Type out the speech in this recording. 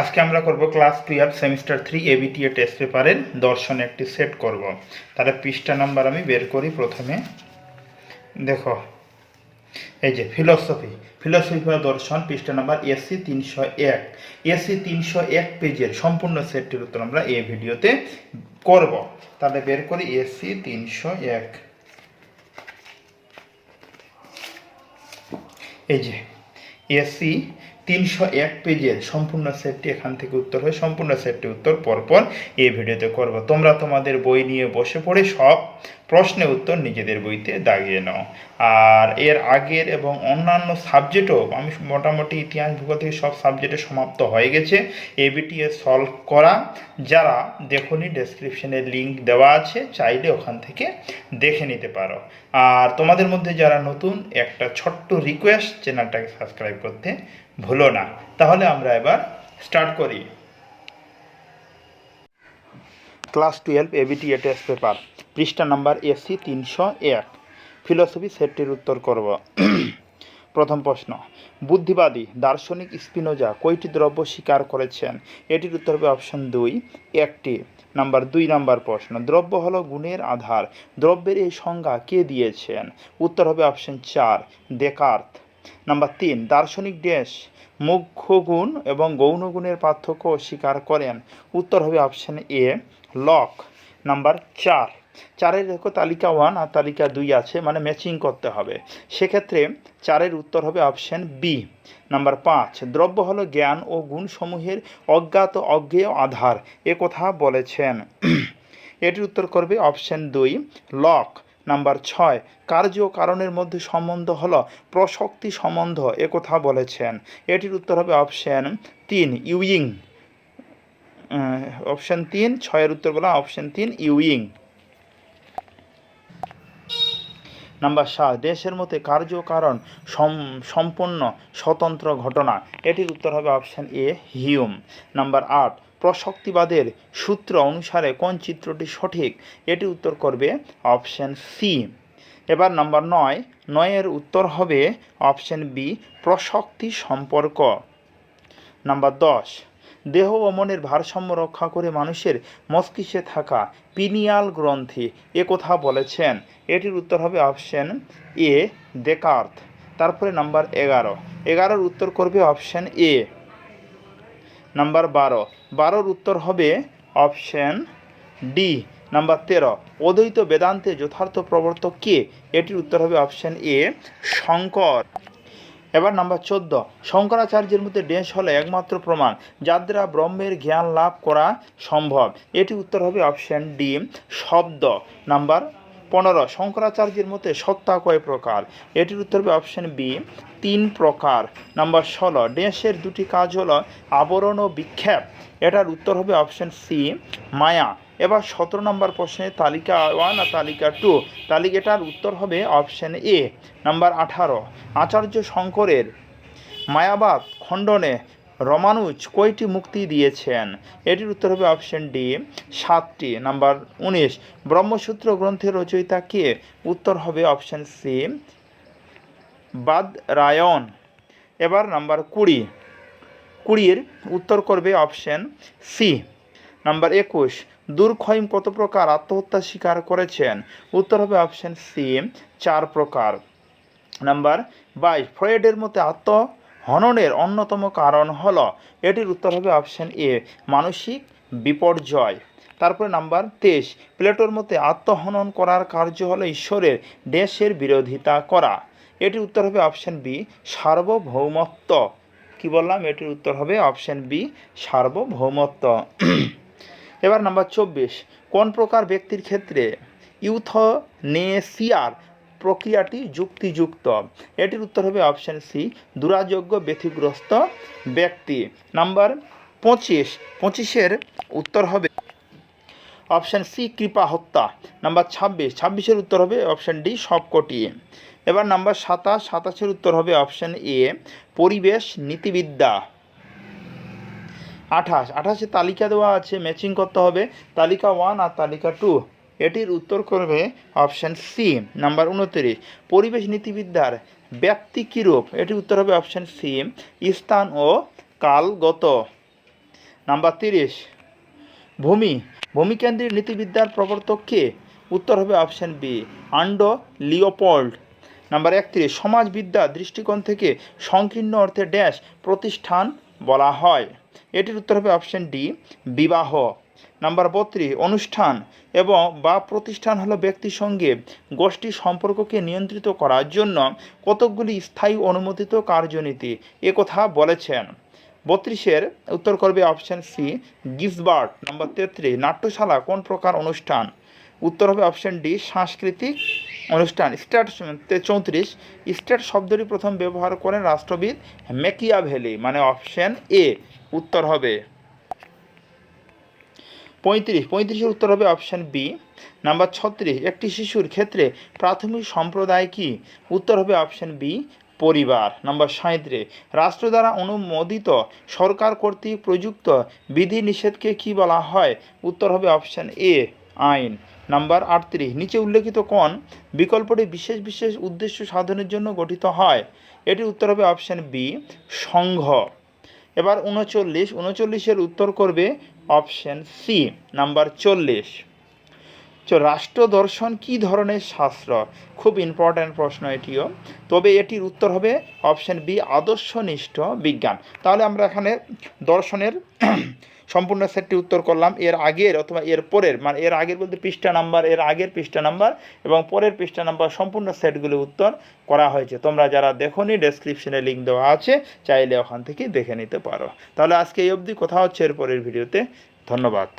আজকে আমরা করব class twelve semester three ABTA test পেপারের দর্শন একটি সেট করব। তাহলে পৃষ্ঠা নাম্বার আমি বের করি প্রথমে। দেখো, এই যে ফিলসফি ফিলসফি বা দর্শন, পৃষ্ঠা নাম্বার এসি তিনশো এক। এসি তিনশো এক পেজের সম্পূর্ণ সেটটির উত্তর আমরা এই ভিডিওতে করব। তাহলে বের করি এসি তিনশো এক। এই যে এসি তিনশো এক পেজের সম্পূর্ণ সেটটি এখান থেকে উত্তর হয় সম্পূর্ণ সেটটি উত্তর পরপর এই ভিডিওতে করব। তোমরা তোমাদের বই নিয়ে বসে পড়ে সব প্রশ্নের উত্তর নিজেদের বইতে দাগিয়ে নাও। আর এর আগের এবং অন্যান্য সাবজেক্টও আমি মোটামুটি ইতিহাস ভূগোল থেকে সব সাবজেক্টে সমাপ্ত হয়ে গেছে। এবিটিএ সলভ করা, যারা দেখুনি ডেসক্রিপশনে লিংক দেওয়া আছে, চাইলে ওখান থেকে দেখে নিতে পারো। আর তোমাদের মধ্যে যারা নতুন, একটা ছোট্ট রিকোয়েস্ট চ্যানেলটাকে সাবস্ক্রাইব করতে ভুলো না। তাহলে আমরা এবার স্টার্ট করি। Class twelve ABT test paper পৃষ্ঠা নাম্বার এসি তিনশো এক। ফিলোসফি সেটটির উত্তর করব। প্রথম প্রশ্ন, বুদ্ধিবাদী, দার্শনিক স্পিনোজা কয়টি দ্রব্য স্বীকার করেছেন? এটির উত্তর হবে অপশন দুই, একটি। নাম্বার দুই, নাম্বার প্রশ্ন, দ্রব্য হলো গুণের আধার। দ্রব্যের এই সংজ্ঞা কে দিয়েছেন? উত্তর হবে অপশন চার দেকার্ত নাম্বার তিন, দার্শনিক দেশ মুখ্য গুণ এবং গৌণ গুণের পার্থক্য স্বীকার করেন। উত্তর হবে অপশন এ লক। নাম্বার চার, চারের দেখো তালিকা ওয়ান আর তালিকা দুই আছে মানে ম্যাচিং করতে হবে। সেক্ষেত্রে চারের উত্তর হবে অপশন বি নাম্বার পাঁচ, দ্রব্য হলো জ্ঞান ও গুণসমূহের অজ্ঞাত অজ্ঞেয় আধার। এ কথা বলেছেন। এটির উত্তর করবে অপশন দুই, লক। নাম্বার ছয় কার্য কারণের মধ্যে সম্বন্ধ হলো প্রশক্তি সম্বন্ধ একথা বলেছেন। এটির উত্তর হবে অপশন তিন ইউইং অপশন তিন, ছয়ের উত্তর বলা অপশন তিন ইউইং নাম্বার সাত, দেশের মধ্যে কার্য কারণ সম- সম্পন্ন স্বতন্ত্র ঘটনা। এটির উত্তর হবে অপশান এ, হিউম। নাম্বার আট প্রশক্তিবাদের সূত্র অনুসারে কোন চিত্রটি সঠিক, এটি উত্তর করবে অপশান সি। এবার নাম্বার নয়, নয়ের উত্তর হবে অপশন বি, প্রশক্তি সম্পর্ক। নাম্বার দশ, দেহ ও মনের ভারসাম্য রক্ষা করে মানুষের মস্তিষ্কে থাকা পিনিয়াল গ্রন্থি এ কথা বলেছেন। এটির উত্তর হবে অপশন এ দেকার্থ তারপরে নাম্বার এগারো, এগারোর উত্তর করবে অপশান এ। নাম্বার বারো। বারোর উত্তর হবে অপশন ডি। নাম্বার তেরো। অদ্বৈত বেদান্তে যথার্থ প্রবর্তক কে? এটির উত্তর হবে অপশন এ, শঙ্কর। এবার নাম্বার চোদ্দ। শঙ্করাচার্যের মধ্যে ড্যাশ হলো একমাত্র প্রমাণ যার দ্বারা ব্রহ্মের জ্ঞান লাভ করা সম্ভব। এটি উত্তর হবে অপশন ডি, শব্দ। নাম্বার পনেরো। শঙ্করাচার্যের মতে সত্তা কয় প্রকার? এটির উত্তর হবে অপশন বি তিন প্রকার। নাম্বার ষোলো, ড্যাশের দুটি কাজ হলো আবরণ ও বিক্ষেপ। এটার উত্তর হবে অপশন সি, মায়া। এবার সতেরো নম্বর প্রশ্নের তালিকা ওয়ান আর তালিকা টু। তালিকাটার উত্তর হবে অপশন এ। নাম্বার আঠারো, আচার্য শঙ্করের মায়াবাদ খণ্ডনে রমানুজ কয়টি মুক্তি দিয়েছেন? এটির উত্তর হবে অপশন ডি, সাতটি। নাম্বার উনিশ, ব্রহ্মসূত্র গ্রন্থের রচয়িতা কে? উত্তর হবে অপশন সি বাদ রায়ন। এবার নাম্বার কুড়ি। কুড়ির উত্তর করবে অপশন সি। নাম্বার একুশ দুর্ক্ষয়ম কত প্রকার আত্মহত্যা স্বীকার করেছেন? উত্তর হবে অপশন সি, চার প্রকার। নাম্বার বাইশ, ফ্রয়েডের মতে আত্মহননের অন্যতম কারণ হলো, এটির উত্তর হবে অপশন এ, মানসিক বিপর্যয়। তারপরে নাম্বার তেইশ, প্লেটোর মতে আত্মহনন করার কার্য হলো ঈশ্বরের, দেশের বিরোধিতা করা। এটির উত্তর হবে অপশন বি, সার্বভৌমত্ব। কি বললাম? এটির উত্তর হবে অপশন বি, সার্বভৌমত্ব। এবার নাম্বার চব্বিশ, কোন প্রকার ব্যক্তির ক্ষেত্রে ইউথনেসিয়ার প্রক্রিয়াটি যুক্তিযুক্ত? এটির উত্তর হবে অপশন সি, দুরাযোগ্য ব্যতিগ্রস্ত ব্যক্তি। নাম্বার পঁচিশ, পঁচিশের উত্তর হবে অপশন সি, কৃপা হত্যা। নাম্বার ছাব্বিশ, ছাব্বিশের উত্তর হবে অপশন ডি, সবকটি। এবার নাম্বার সাতাশ, সাতাশের উত্তর হবে অপশান এ, পরিবেশ নীতিবিদ্যা। আঠাশ, আঠাশে তালিকা দেওয়া আছে ম্যাচিং করতে হবে, তালিকা ওয়ান আর তালিকা টু এটির উত্তর করবে অপশান সি নাম্বার উনত্রিশ, পরিবেশ নীতিবিদ্যার ব্যাপ্তি কীরূপ? এটির উত্তর হবে অপশন সি স্থান ও কালগত। নাম্বার তিরিশ ভূমি, ভূমিকেন্দ্রিক নীতিবিদ্যার প্রবর্তক কে? উত্তর হবে option B Aldo Leopold. Number একত্রিশ, সমাজবিদ্যা দৃষ্টিকোণ থেকে সংকীর্ণ অর্থে ড্যাশ প্রতিষ্ঠান বলা হয়। এটির উত্তর হবে অপশন ডি বিবাহ। নাম্বার বত্রিশ, অনুষ্ঠান এবং বা প্রতিষ্ঠান হলো ব্যক্তির সঙ্গে গোষ্ঠী সম্পর্ককে নিয়ন্ত্রিত করার জন্য কতকগুলি স্থায়ী অনুমোদিত কার্যনীতি এ কথা বলেছেন। বত্রিশের উত্তর করবে অপশন সি গিসবার্ট নাম্বার তেত্রিশ, নাট্যশালা কোন প্রকার অনুষ্ঠান? উত্তর হবে অপশন ডি সাংস্কৃতিক অনুষ্ঠান, স্টেট চৌত্রিশ, স্টেট শব্দটি প্রথম ব্যবহার করেন রাষ্ট্রবিদ মেকিয়াভেলি মানে অপশন এ উত্তর হবে। পঁয়ত্রিশ, পঁয়ত্রিশের উত্তর হবে অপশন বি নাম্বার ছত্রিশ, একটি শিশুর ক্ষেত্রে প্রাথমিক সম্প্রদায় কি? উত্তর হবে অপশন বি পরিবার। নাম্বার সাঁত্রিশ রাষ্ট্র দ্বারা অনুমোদিত সরকার কর্তৃক প্রযুক্ত বিধি নিষেধকে কি বলা হয়? উত্তর হবে অপশন এ আইন। নাম্বার আটত্রিশ, নিচে উল্লেখিত কোন বিকল্পটি বিশেষ বিশেষ উদ্দেশ্য সাধনের জন্য গঠিত হয়। এটির উত্তর হবে অপশন বি সংঘ। এবার উনচল্লিশ উনচল্লিশের উত্তর করবে অপশন সি নাম্বার চল্লিশ। তো রাষ্ট্র দর্শন কী ধরনের শাস্ত্র? খুব ইম্পর্ট্যান্ট প্রশ্ন এটিও। তবে এটির উত্তর হবে অপশন বি আদর্শনিষ্ঠ বিজ্ঞান। তাহলে আমরা এখানে দর্শনের সম্পূর্ণ সেটটি উত্তর করলাম। এর আগের অথবা এর পরের মানে এর আগের বলতে পৃষ্ঠা নাম্বার, এর আগের পৃষ্ঠা নাম্বার এবং পরের পৃষ্ঠা নাম্বার সম্পূর্ণ সেটগুলি উত্তর করা হয়েছে। তোমরা যারা দেখোনি ডেসক্রিপশনে লিঙ্ক দেওয়া আছে, চাইলে ওখান থেকে দেখে নিতে পারো। তাহলে আজকে এই অবধি। কথা হচ্ছে এর পরের ভিডিওতে। ধন্যবাদ।